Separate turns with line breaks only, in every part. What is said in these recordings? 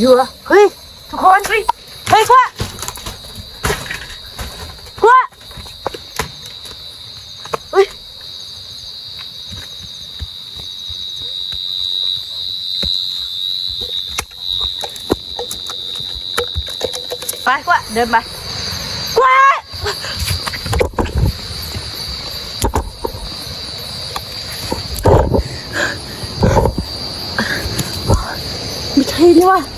อยู่เหรอเฮ้ยทุกคนเฮ้ยเฮ้ยพวกพวกเฮ้ยไปกว่าเดินไปกว่าไม่ใช่นี่ว่ะกล้วย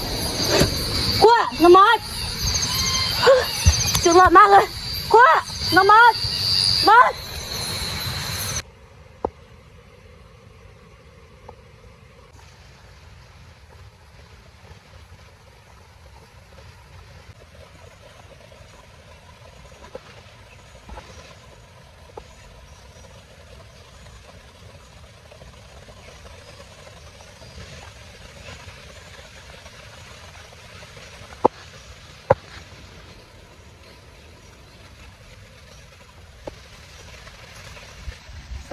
น้ำมอดจุดหลอดมากเลยคว้าน้ำมอดมอด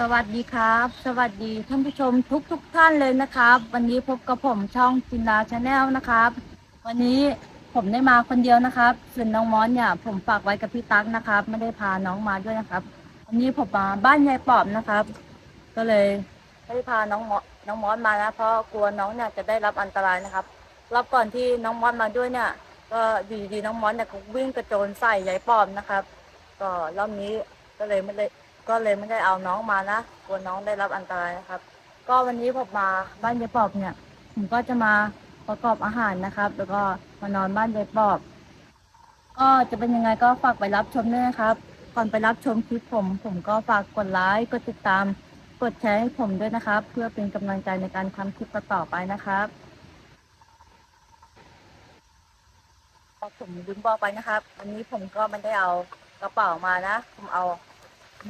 สวัสดีครับ สวัสดีท่านผู้ชมทุกทุกท่านเลยนะครับ วันนี้พบกับผมช่องจินดาชาแนลนะครับ วันนี้ผมได้มาคนเดียวนะครับส่วนน้องมอสเนี่ยผมฝากไว้กับพี่ตั๊กนะครับ ไม่ได้พาน้องมาด้วยนะครับ วันนี้ผมมาบ้านยายปอบนะครับ ก็เลยไม่ได้พาน้องมอน้องมอสมานะเพราะกลัวน้องเนี่ยจะได้รับอันตรายนะครับรอบก่อนที่น้องมอสมาด้วยเนี่ย ก็อยู่ดีน้องมอสเนี่ยก็วิ่งกระโจนใส่ยายปอบนะครับ ก็รอบนี้ก็เลยไม่ได้ ก็เลยไม่ได้เอาน้องมานะกลัวน้องได้รับอันตรายนะครับ ก็วันนี้ผมมาบ้านยายปอบเนี่ย ผมก็จะมาประกอบอาหารนะครับ แล้วก็มานอนบ้านยายปอบ ก็จะเป็นยังไงก็ฝากไปรับชมด้วยนะครับ ก่อนไปรับชมคลิปผม ผมก็ฝากกดไลค์กดติดตาม กดแชร์ให้ผมด้วยนะครับ เพื่อเป็นกำลังใจในการทำคลิปต่อๆไปนะครับผมลืมบอกไปนะครับวันนี้ผมก็ไม่ได้เอากระเป๋ามานะ ผมเอา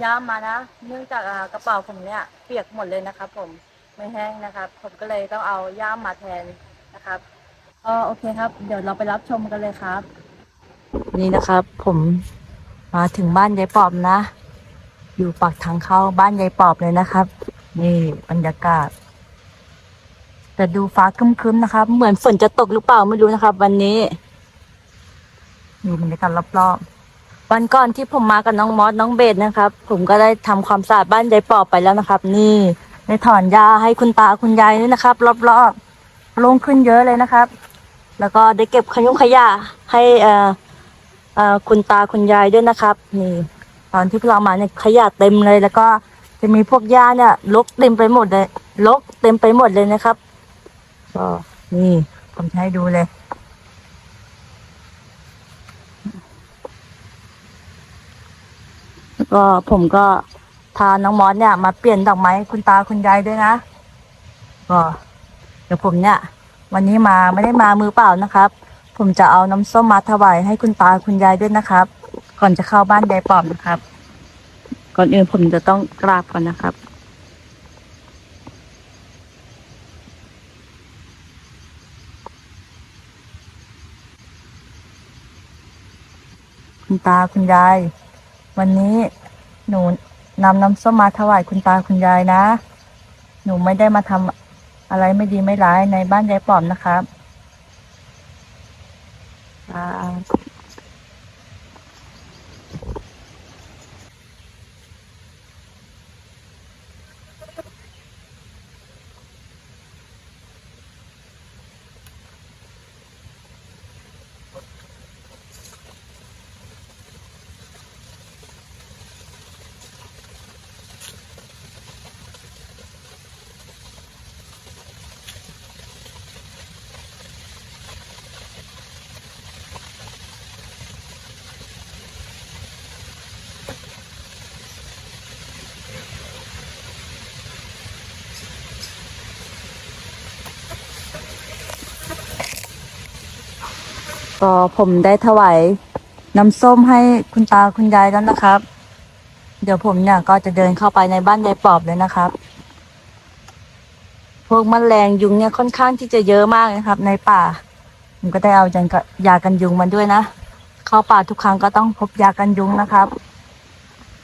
ย่ามมานะ เนื่องจากกระเป๋าผมเนี่ยเปียกหมดเลยนะครับ ผมไม่แห้งนะครับ ผมก็เลยต้องเอาย่ามมาแทนนะครับก็โอเคครับ เดี๋ยวเราไปรับชมกันเลยครับ นี่นะครับ ผมมาถึงบ้านยายปอบนะ อยู่ปากทางเข้าบ้านยายปอบเลยนะครับ นี่บรรยากาศ แต่ดูฟ้าครึ้มๆนะครับ เหมือนฝนจะตกหรือเปล่าไม่รู้นะครับ วันนี้นี่บรรยากาศรอบๆ วันก่อนที่ผมมากับน้องมอสน้องเบสนะครับ ผมก็ได้ทำความสะอาดบ้านยายปอบไปแล้วนะครับ นี่ได้ถอนหญ้าให้คุณตาคุณยายนี่นะครับ รอบๆโล่งขึ้นเยอะเลยนะครับ แล้วก็ได้เก็บขยุงขยะให้เอ่อเอ่อคุณตาคุณยายด้วยนะครับ นี่ ตอนที่พวกเรามาเนี่ยขยะเต็มเลย แล้วก็จะมีพวกหญ้าเนี่ยรกเต็มไปหมดเลยรกเต็มไปหมดเลยนะครับก็นี่ผมจะให้ดูเลย แล้วก็ผมก็พาน้องมอสเนี่ย มาเปลี่ยนดอกไม้คุณตาคุณยายด้วยนะก็เดี๋ยวผมเนี่ย วันนี้มาไม่ได้มามือเปล่านะครับ ผมจะเอาน้ำส้มมาถวายให้คุณตาคุณยายด้วยนะครับ ก่อนจะเข้าบ้านยายปอมนะครับ ก่อนอื่นผมจะต้องกราบก่อนนะครับคุณตาคุณยาย วันนี้หนูนำน้ำส้มมาถวายคุณตาคุณยายนะ หนูไม่ได้มาทำอะไรไม่ดีไม่ร้ายในบ้านยายปอมนะครับอ่า ก็ผมได้ถวายน้ำส้มให้คุณตาคุณยายแล้วนะครับ เดี๋ยวผมเนี่ยก็จะเดินเข้าไปในบ้านยายปอบเลยนะครับ พวกมแมลงยุงเนี่ยค่อนข้างที่จะเยอะมากนะครับ ในป่า ผมก็ได้เอายากยากันยุงมาด้วยนะ เข้าป่าทุกครั้งก็ต้องพบยากันยุงนะครับ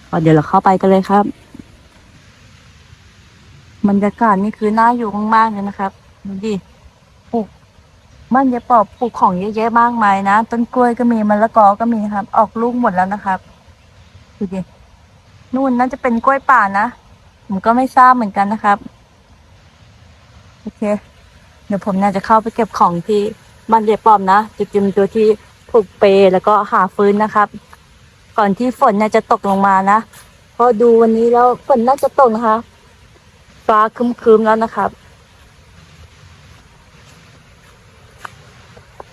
ก็เดี๋ยวเราเข้าไปกันเลยครับบรรยากาศนี่คือน่าอยู่มากๆเลยนะครับดูดิ บ้านยายปอบปลูกของเยอะแยะมากมายนะ ต้นกล้วยก็มีมะละกอก็มีครับ ออกลูกหมดแล้วนะครับดูดินู่นน่าจะเป็นกล้วยป่านะผมก็ไม่ทราบเหมือนกันนะครับโอเค เดี๋ยวผมน่าจะเข้าไปเก็บของที่บ้านยายปอบนะจะเตรียมตัวที่ผูกเปแล้วก็หาฟืนนะครับ ก่อนที่ฝนเนี่ยจะตกลงมานะเพราะดูวันนี้แล้วฝนน่าจะตกนะคะ ฟ้าคึมๆแล้วนะครับ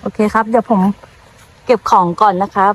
โอเคครับ เดี๋ยวผมเก็บของก่อนนะครับ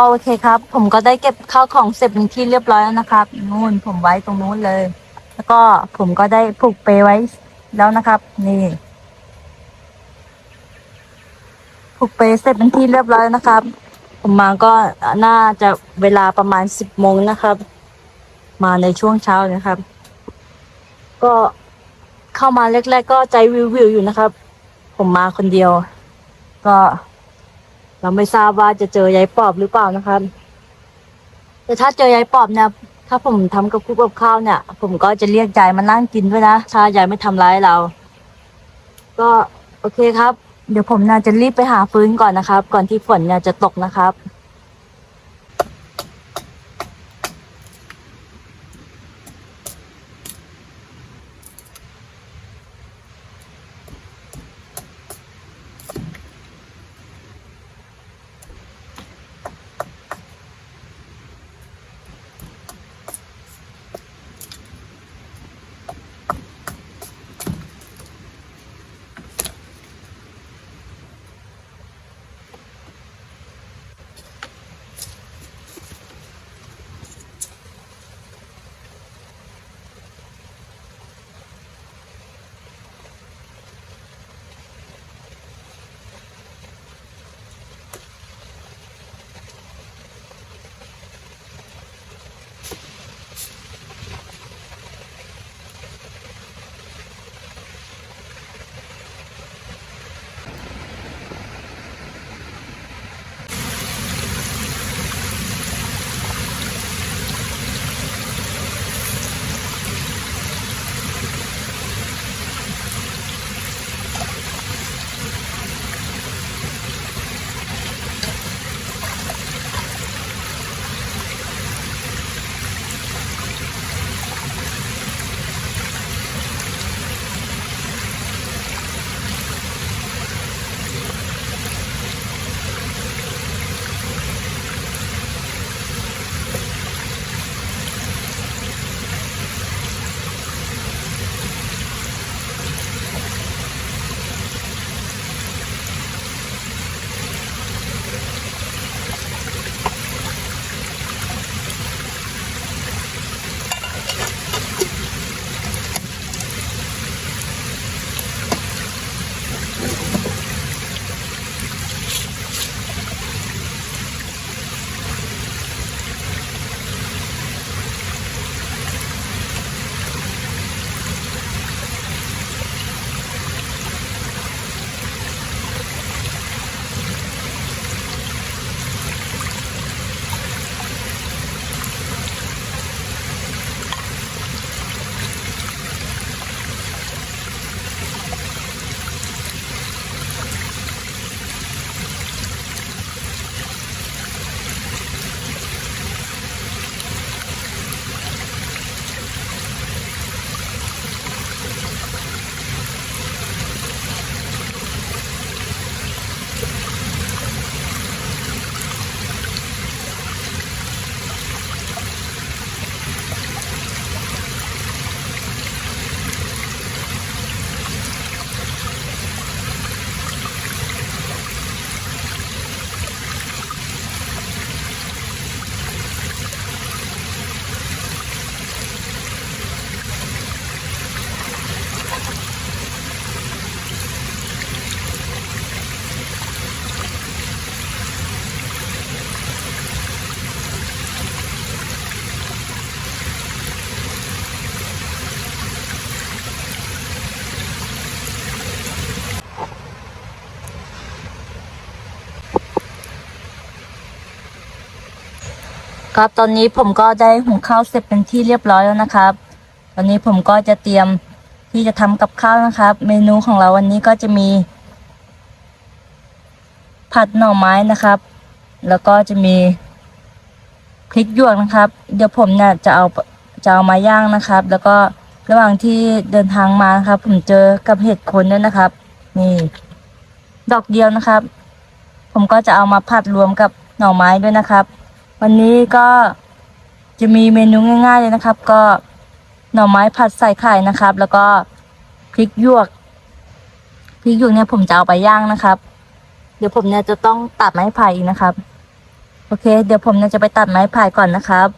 ก็โอเคครับ ผมก็ได้เก็บข้าวของเสร็จเป็นที่เรียบร้อยแล้วนะครับนู่นผมไว้ตรงนู้นเลย แล้วก็ผมก็ได้ผูกเปไว้แล้วนะครับ นี่ผูกเปเสร็จเป็นที่เรียบร้อยนะครับ ผมมาก็น่าจะเวลาประมาณสิบโมงนะครับ มาในช่วงเช้านะครับ ก็เข้ามาแรกๆก็ใจวิววิวๆอยู่นะครับ ผมมาคนเดียว ก็ เราไม่ทราบว่าจะเจอยายปอบหรือเปล่านะครับแต่ถ้าเจอยายปอบเนี่ยถ้าผมทำกับคุกกับข้าวเนี่ย ผมก็จะเรียกยายมานั่งกินด้วยนะถ้ายายไม่ทำร้ายเรา ก็โอเคครับ เดี๋ยวผมน่าจะรีบไปหาฟื้นก่อนนะครับ ก่อนที่ฝนเนี่ยจะตกนะครับ ครับ ตอนนี้ผมก็ได้หุงข้าวเสร็จเป็นที่เรียบร้อยแล้วนะครับ ตอนนี้ผมก็จะเตรียมที่จะทำกับข้าวนะครับ เมนูของเราวันนี้ก็จะมี ผัดหน่อไม้นะครับ แล้วก็จะมีพริกหยวกนะครับ เดี๋ยวผมเนี่ยจะเอาจะเอามาย่างนะครับ แล้วก็ระหว่างที่เดินทางมาครับ ผมเจอกับเห็ดคนด้วยนะครับ นี่ ดอกเดียวนะครับ ผมก็จะเอามาผัดรวมกับหน่อไม้ด้วยนะครับ วันนี้ก็จะมีเมนูง่าย ๆ เลยนะครับ ก็หน่อไม้ผัดใส่ไข่นะครับ แล้วก็พริกหยวกพริกหยวกเนี่ยผมจะเอาไปย่างนะครับ เดี๋ยวผมเนี่ยจะต้องตัดไม้ไผ่นะครับ โอเค เดี๋ยวผมเนี่ยจะไปตัดไม้ไผ่ก่อนนะครับ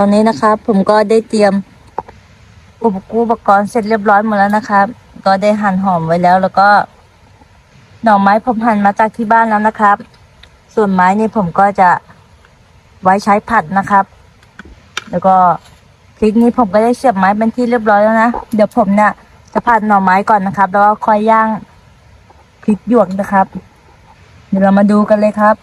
อนนี้นะครับ ผมก็ได้เตรียมอุปกรณ์เสร็จเรียบร้อยหมดแล้วนะครับ ก็ได้หั่นหอมไว้แล้ว แล้วก็ หน่อไม้ผมหั่นมาจากที่บ้านแล้วนะครับ ส่วนไม้นี่ผมก็จะไว้ใช้ผัดนะครับ แล้วก็พริกนี้ผมก็ได้เสียบไม้เป็นที่เรียบร้อยแล้วนะ เดี๋ยวผมเนี่ยจะผัดหน่อไม้ก่อนนะครับ แล้วก็ค่อยย่างพริกหยวกนะครับ เดี๋ยวเรามาดูกันเลยครับ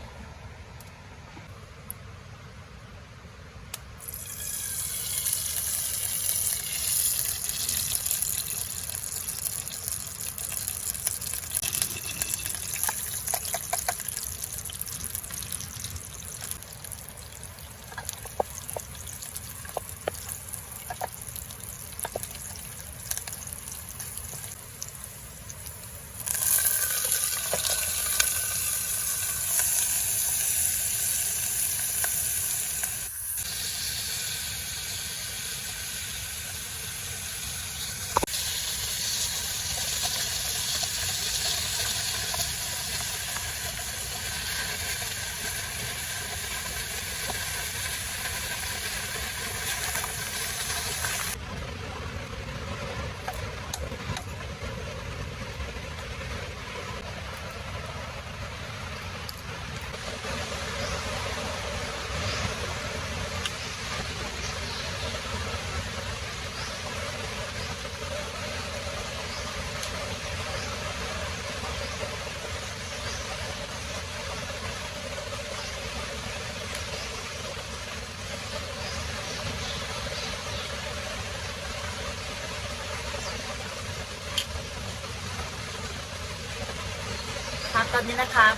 อนนี้นะครับ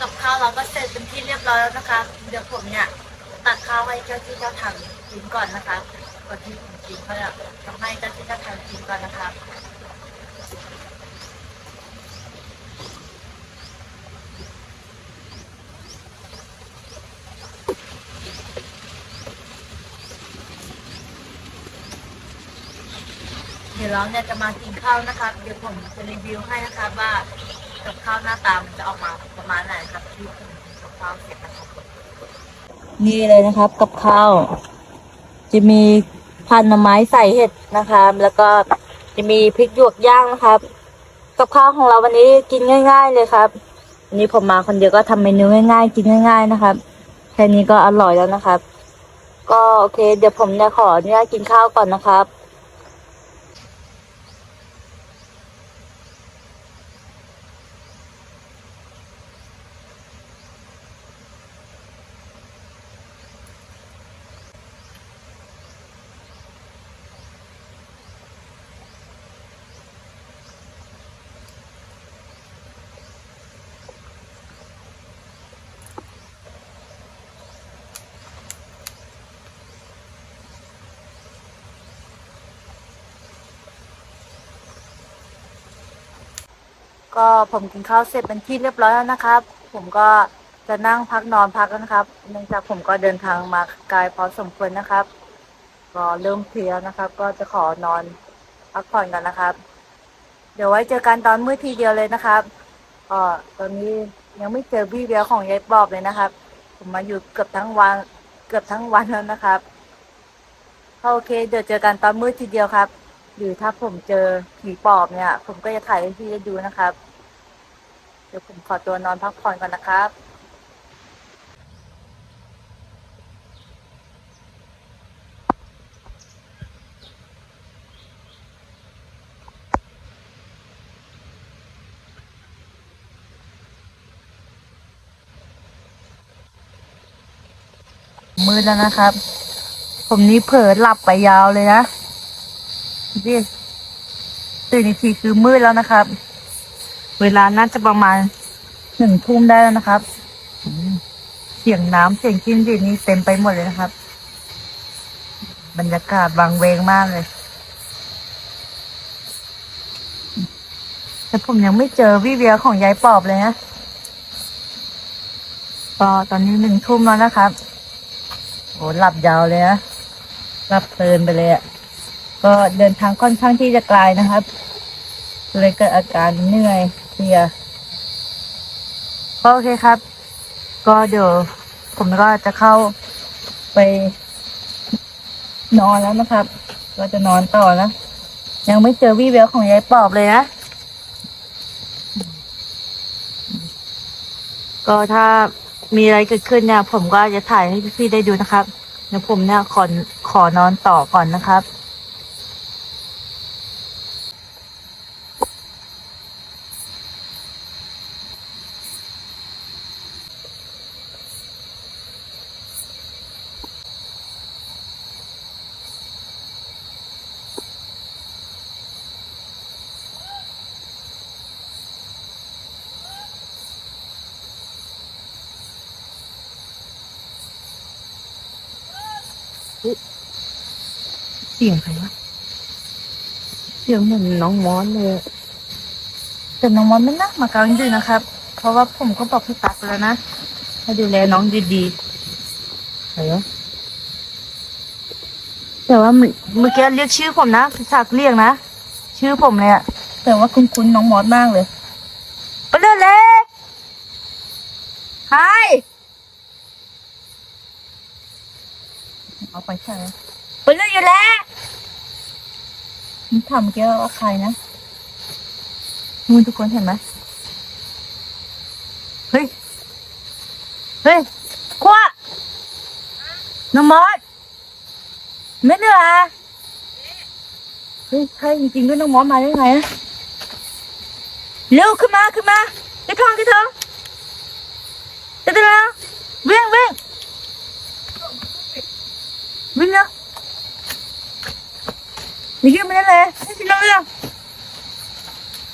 กับข้าวเราก็เสร็จเป็นที่เรียบร้อยแล้วนะครับเดี๋ยวผมเนี่ยตักข้าวให้เจ้าที่เจ้าทางกินก่อนนะครับก่อนที่ผมกินเขาจะทำให้เจ้าที่เจ้าทางกินก่อนนะครับเดี๋ยวเราเนี่ยจะมากินข้าวนะครับเดี๋ยวผมจะรีวิวให้นะครับว่า กับข้าวหน้าตามันจะออกมาประมาณไหนครับที่กับข้าวเสร็จนะครับนี่เลยนะครับกับข้าว จะมีพันหน่อไม้ใส่เห็ดนะครับ แล้วก็จะมีพริกหยวกย่างนะครับ กับข้าวของเราวันนี้กินง่าย ๆ เลยครับวันนี้ผมมาคนเดียวก็ทำเมนูง่าย ๆ กินง่าย ๆนะครับแค่นี้ก็อร่อยแล้วนะครับ ก็โอเค เดี๋ยวผมเนี่ยขออนุญาตกินข้าวก่อนนะครับ ก็ผมกินข้าวเสร็จเป็นที่เรียบร้อยแล้วนะครับ ผมก็จะนั่งพักนอนพักแล้วนะครับ เนื่องจากผมก็เดินทางมาไกลพอสมควรนะครับ ก็เริ่มเพลียนะครับ ก็จะขอนอนพักผ่อนกันนะครับ เดี๋ยวไว้เจอกันตอนมืดทีเดียวเลยนะครับเอ่อตอนนี้ยังไม่เจอวี่แววของยายบอบเลยนะครับ ผมมาอยู่เกือบทั้งวัน เกือบทั้งวันแล้วนะครับโอเค เดี๋ยวเจอกันตอนมืดทีเดียวครับ หรือถ้าผมเจอผีปอบเนี่ย ผมก็จะถ่ายให้พี่ได้ดูนะครับ เดี๋ยวผมขอตัวนอนพักผ่อนก่อนนะครับ มืดแล้วนะครับ ผมนี้เผลอหลับไปยาวเลยนะดิตื่นอีกทีคือมืดแล้วนะครับ เวลาน่าจะประมาณหนึ่งทุ่มได้แล้วนะครับ เสียงน้ำเสียงจิ้งหรีนี่เต็มไปหมดเลยนะครับ บรรยากาศบางเวงมากเลย แต่ผมยังไม่เจอวิเวียของยายปอบเลยนะก็ตอนนี้หนึ่งทุ่มแล้วนะครับโอ้หลับยาวเลยนะหลับเพลินไปเลยอะ่ะก็เดินทางค่อนข้างที่จะไกลนะครับ เลยเกิดอาการเหนื่อย เพลียก็โอเคครับ ก็เดี๋ยวผมก็จะเข้าไปนอนแล้วนะครับ ก็จะนอนต่อนะ ยังไม่เจอวี่แววของยายปอบเลยนะ ก็ถ้ามีอะไรเกิดขึ้นเนี่ย ผมก็จะถ่ายให้พี่ๆได้ดูนะครับ เดี๋ยวผมเนี่ยขอขอนอนต่อก่อนนะครับ เสียงใครวะเสียงเหมือนน้องมอนเลยอะแต่น้องมอนไม่น่ามากลางดึกนะครับ เพราะว่าผมก็บอกพี่ตักไปแล้วนะให้ดูแลน้องดีๆใครวะแต่ว่าเมื่อเมื่อกี้เรียกชื่อผมนะพี่ศักดิ์เรียกนะชื่อผมเลยอะแต่ว่าคุ้นๆน้องมอสมากเลยไปเลยเลยไฮเอา ไปใช่ไหมไปเรื่อยอยู่แล้วมันทำเกี่ยวกับใครนะมึงทุกคนเห็นไหมเฮ้ย เฮ้ยขวาน้องมอสไม่เหนื่อยอเฮ้ยใช่จริงๆด้วยน้องมอสมาได้ไงนะเร็วขึ้นมาขึ้นมาที่ท้องที่ท้องเดี๋ยวๆนะวิ่งวิ่งวิ่งนะ นี่ก็ไม่ได้เลยไม่ใช่เรื่อง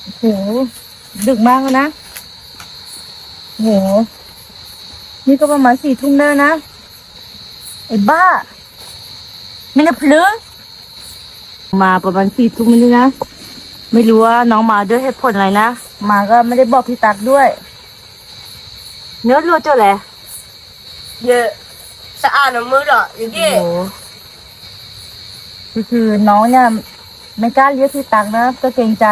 โอ้โหดึกมากแล้วนะโอ้โห นี่ก็ประมาณสี่ทุ่มแล้วนะ ไอ้บ้า ไม่นับเพลือมาประมาณสี่ทุ่มนี่นะ ไม่รู้ว่าน้องมาด้วยเหตุผลอะไรนะ มาก็ไม่ได้บอกพี่ตักด้วย เนื้อรัวเจ้าแหละ
เยอะสะอาดนะมือเหรออย่าง
โอ้
นี้
โหก็คือน้องเนี่ยไม่กล้าเรียกพี่ตักนะ ก็เกรงใจ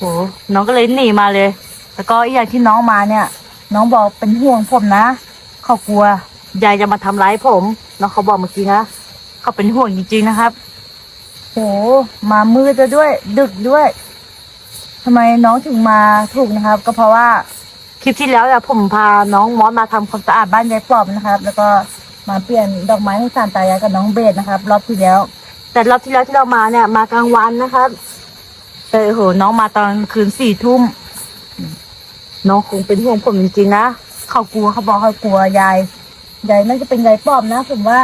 โหน้องก็เลยหนีมาเลย แล้วก็อีกอย่างที่น้องมาเนี่ย น้องบอกเป็นห่วงผมนะเขากลัวยายจะมาทำร้ายผมน้องเขาบอกเมื่อกี้นะเขาเป็นห่วงจริงๆนะครับโหมามืดแล้วด้วย ดึกด้วยทำไมน้องถึงมาถูกนะครับ ก็เพราะว่าคลิปที่แล้วอะผมพาน้องมอสมาทำความสะอาดบ้านยายปอบนะครับ แล้วก็มาเปลี่ยนดอกไม้ให้สารตายายกับน้องเบสนะครับ รอบที่แล้ว แต่รอบที่แล้วที่เรามาเนี่ยมากลางวันนะครับ แต่โอ้โหน้องมาตอนคืนสี่ทุ่มน้องคงเป็นห่วงผมจริงๆนะเขากลัวเขาบอกเขากลัวยายยายน่าจะเป็นยายปอบนะผมว่า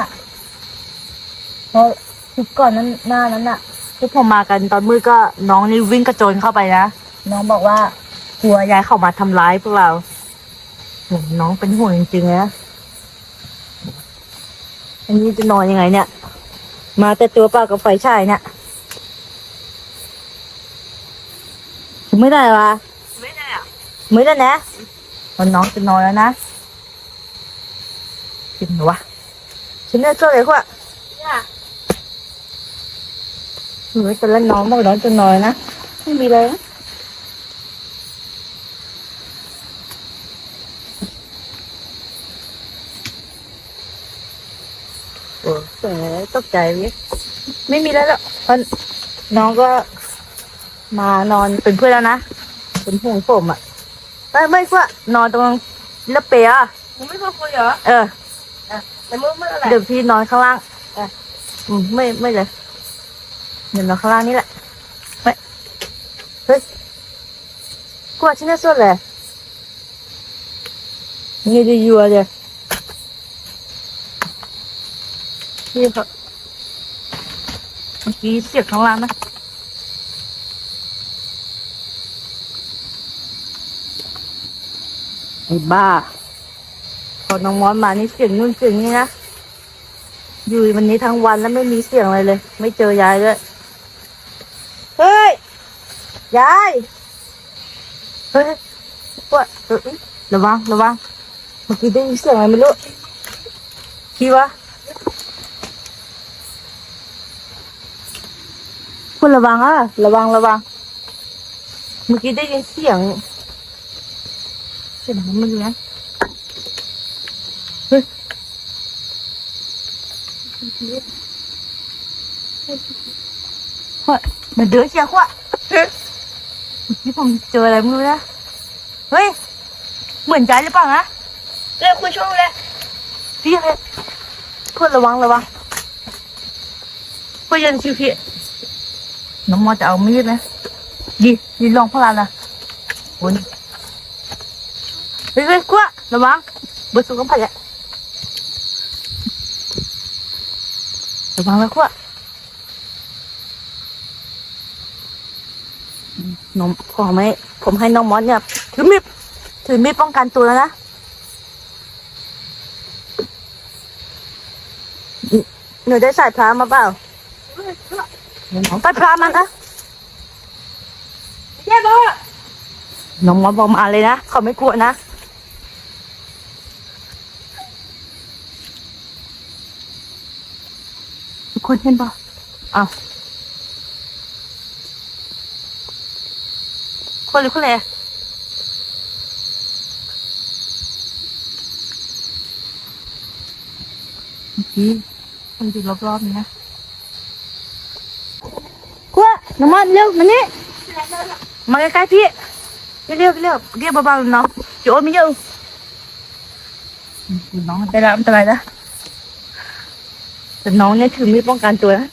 เพราะคลิปก่อนนั้นหน้านั้นน่ะที่ผมมากันตอนมืดก็น้องนี่วิ่งกระโจนเข้าไปนะน้องบอกว่ากลัวยายเข้ามาทำร้ายพวกเราโหน้องเป็นห่วงจริงๆนะอันนี้จะนอนยังไงเนี่ย มาแต่ตัวเปล่ากับไฟฉายเนี่ย ไม่ได้วะ
ไม่ได้อะ
ไม่ได้นะวันน้องจะนอนแล้วนะกินหรอวะฉันเนี่ยช่วยเลยขวะ
เนี่ย
หนูจะเล่นน้องบอกน้องจะนอนนะไม่มีเลยนะโอ้เสียตกใจเว้ยไม่มีแล้วหรอกเพราะน้องก็ มานอนเป็นเพื่อนแล้วนะเป็นห่วงผมอะไม่ไม่กว่านอนตรงระเปียอะ
มึงไม่พอคุยเหรอ
เออ
แต่มือมืออะไร
เดี๋ยวพี่นอนข้างล่างเอออืมไม่ไม่เลยเดี๋ยวนอนข้างล่างนี่แหละไม่เฮ้ยกลัวฉันจะสุดเลยนี่จะยัวเลยพี่ครับเมื่อกี้เสียงข้างล่างนะ ไอ้บ้า พอน้องมอสมานี่เสียงนู่นเสียงนี่นะ อยู่วันนี้ทั้งวันแล้วไม่มีเสียงอะไรเลย ไม่เจอยายด้วยเฮ้ย ยาย เฮ้ยปวดระวังระวังเมื่อกี้ได้ยินเสียงอะไรไม่รู้คิดว่าคุณระวังอะ ระวังระวัง เมื่อกี้ได้ยินเสียง สียงมันแล้วเฮ้ยมันเดือดเชียวขวะนี่ผมเจออะไรไม่อยนะ เฮ้ย เหมือนใจหรือเปล่านะ
เลยคุณช่วยเลย
พี่เลยพูดระวังระวังพูดยันชิวพี่น้องมอจะเอามีดหมดีดีลองพลาดละคุณ ขอไหมผมให้น้องมอสเนี่ยถือมีดถือมีดป้องกันตัวแล้วนะหนูได้ใส่พระมาเปล่าน้องใส่พระมันนะ
เย้บอ
น้องมอสบอกมาเลยนะ เขาไม่กลัวนะทุก คนเห็นป่ะอ้าวคนหรือคนเลยเมื่อกี้คนอยู่รอบๆนี้นะกลัวน้องมอสเร็วมานี่มาใกล้ๆพี่เรียกเรียกเรียกเบาๆน้องจะโอนไม่เยอะน้องอันตรายอันตรายนะ แต่น้องเนี่ยถือมีดป้องกันตัวนะ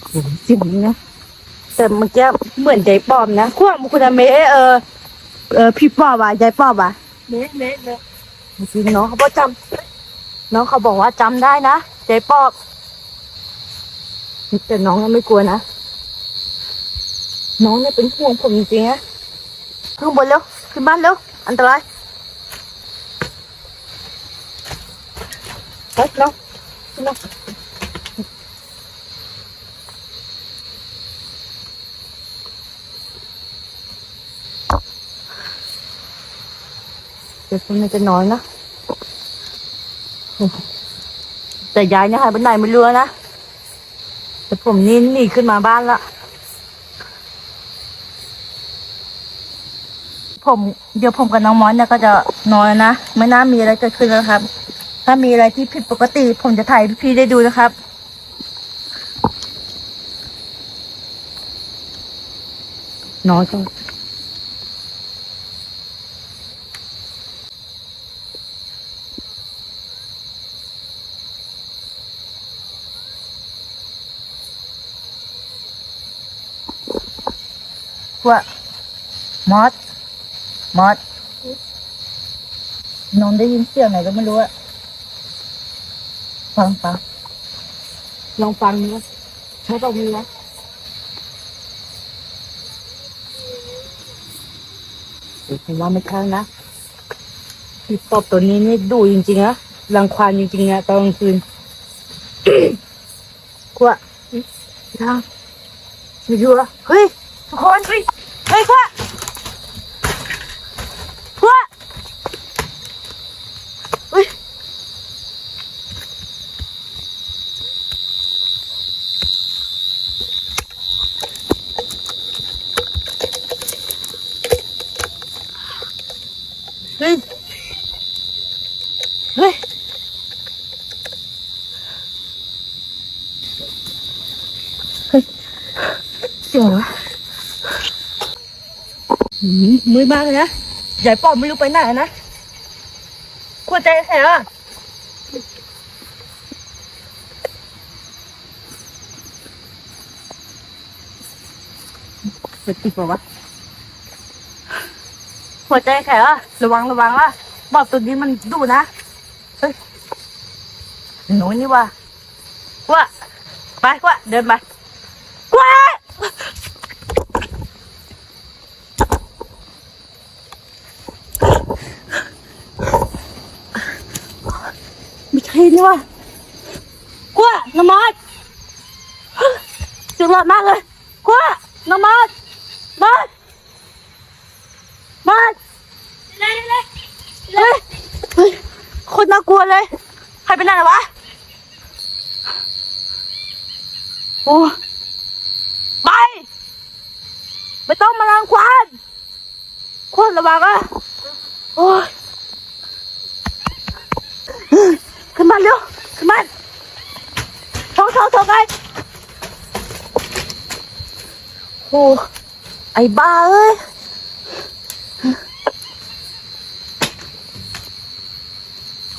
โอ้โหเสิ่งนี้นะแต่เมื่อกี้เหมือนใจปลอมนะขั้วมุคุณเมะเออเออพี่ปอบอะใจปอบอะ
เมะเมะเมะ
จริงๆน้องเขาบอกจำน้องเขาบอกว่าจำได้นะใจปอบแต่น้องยังไม่กลัวนะน้องเนี่ยเป็นห่วงผมจริงๆนะขึ้นบนเร็วขึ้นบ้านเร็วอันตราย ไปน้องขึ้นมาเดี๋ยวคุณจะนอนนะ แต่ยายเนี่ยหายไปไหนไม่รู้นะ แต่ผมนี่หนีขึ้นมาบ้านละ ผมเดี๋ยวผมกับน้องมอสเนี่ยก็จะนอนนะ ไม่น่ามีอะไรเกิดขึ้นแล้วครับ ถ้ามีอะไรที่ผิดปกติ ผมจะถ่ายให้พี่ๆได้ดูนะครับนอนกันว่ามอสมอสนอนได้ยินเสียงไหนก็ไม่รู้อะ ฟังฟังลองฟังดูนะไม่ต้องมีนะเดี๋ยวผมว่าไม่ใช่นะพี่ปอบตัวนี้นี่ดุจริงๆนะรังควานจริงๆนะตอนกลางคืนกว่าทางไม่รู้อเฮ้ยทุกคนเฮ้ยเฮ้ยกว่า พวกเฮ้ยเฮ้ย เฮ้ย เฮ้ย เสียงอะไรวะหื มมืดมากเลยนะยายป้อมไม่รู้ไปไหนนะควรใจแข็งอะเปิดติดป่าวะหัวใจแข็งอะระวังระวังอะปอบตัวนี้มันดุนะเฮ้ยหนูนี่ว่าว่าไปว่าเดินไปว่า ไม่ใช่นี่ว่าว่าน้ำมันจุดหลอดมากเลยว่าน้ำมันมันมัน
เลยเลย
เฮ้ยเฮ้ยคนน่ากลัวเลย ใครเป็นอะไรวะ โอ้ไป ไม่ต้องมาลังควานควานระวังอะโอ้ยขึ้นมาเร็ว ขึ้นมาท้องท้องท้องไง โอ้ไอ้บ้าเอ้ย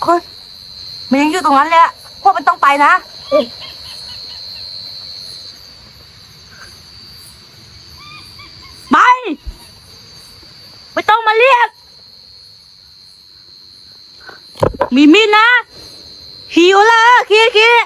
คนมันยังอยู่ตรงนั้นแหละพวกมันต้องไปนะ ไป ไม่ต้องมาเรียก มีมีดนะหิวแล้วคิดคิด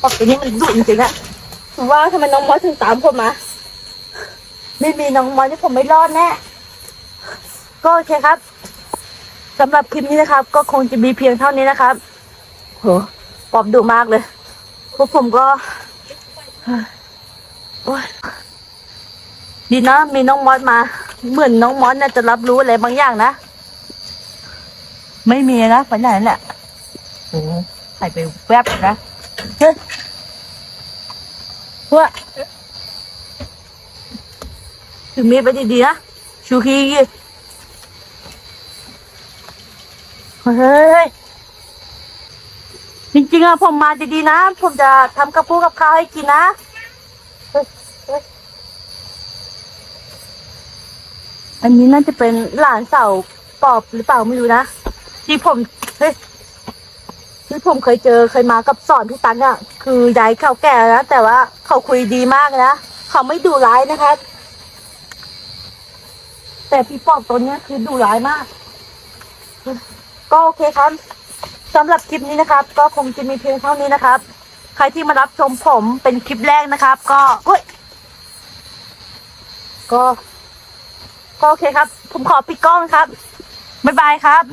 กลัวอุ๊ยกลัวไปแล้วกลัวกลับมากี่ตายกี่ตายไอ้บ้าล้มเลยหืมจะดุดโดยเลยมั้ยนะโอ้โหยไปขึ้นมาเธอต้องเธอเธอไว้เธอไปออกตัวนี้มันดุจริงๆนะผมว่าทำไมน้องมอสถึงตามผมมาไม่มีน้องมอสที่ผมไม่รอดแน่ก็โอเคครับสำหรับคลิปนี้นะครับ ก็คงจะมีเพียงเท่านี้นะครับโหปอบดุมากเลยพวกผมก็โอ๊ยดีนะมีน้องมอสมา เหมือนน้องมอสน่าจะรับรู้อะไรบางอย่างนะ ไม่มีนะไปไหนแหละโอ้ใส่ไปแวบนะ เฮ้ยพวกถือมีไปดีๆนะชูคีเฮ้ยจริงๆอะผมมาดีๆนะ ผมจะทำกระปุกกับข้าวให้กินนะเฮ้ยเฮ้ยอันนี้น่าจะเป็นหลานเสาปอบหรือเปล่าไม่รู้นะที่ผมเฮ้ย ที่ผมเคยเจอเคยมากับสอนพี่ตันอะคือยายเขาแก่นะแต่ว่าเขาคุยดีมากนะเขาไม่ดุร้ายนะครับแต่พี่ปอบตัวเนี้ยคือดุร้ายมาก ก็โอเคครับสำหรับคลิปนี้นะครับ ก็คงจะมีเพียงเท่านี้นะครับ ใครที่มารับชมผมเป็นคลิปแรกนะครับ ก็เฮ้ยก็ก็โอเคครับ ผมขอปิดกล้องครับ บ๊ายบายครับ